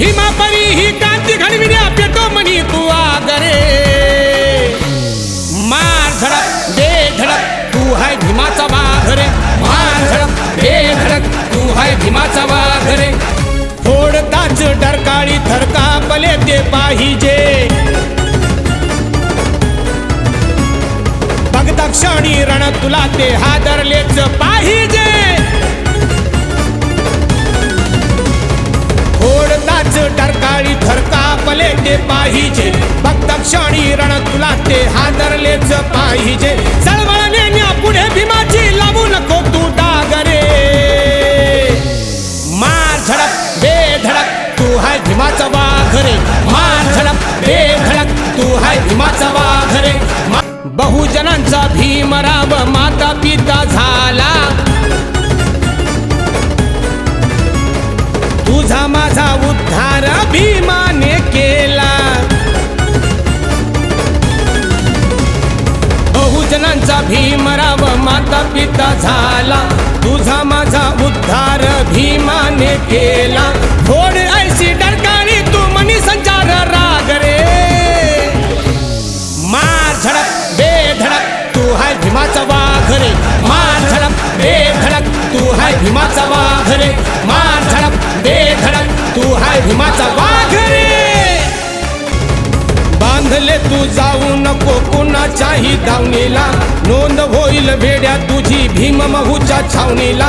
भीमापरी ही क्रांती घडविण्या पेटो म्हणी तू आगरे मार झडक दे धडक तू हाय भीमाचा वाघरे. मार झडक दे धडक तू हाय भीमाचा वाघरे. फोडताच डरकाळी थरका पले ते पाहिजे. बघता क्षणी रण तुला ते हादरलेच पाहिजे. तुला ते हादरलेच पाहिजे. चळवळ नेण्या पुढे भीमाची लावू नको तू डागरे. मार झडप बे धडक तू हाय भीमाचा वाघ रे मार झडप बे धडक तू हाय भीमाचा वाघ रे बहुजनांचा भीमराव माता पिता झाला. तुझा माझा बहुजनांचा भीमराव माता पिता झाला. तुझा माझा उद्धार भीमाने केला. फोड ऐशी डरकाने तू मनी संचार राग रे. मार झडप बे धडक तू हाय भीमाचा वाघ रे. मार झडप बे धडक तू हाय भीमाचा वाघ रे. मार झडप बे धडक तू हाय भीमाचा वाघ रे. बांधले तू जाऊ नको कुणाच्याही दावणीला. नोंद होईल भेड्या तुझी भीम महूच्या छावणीला.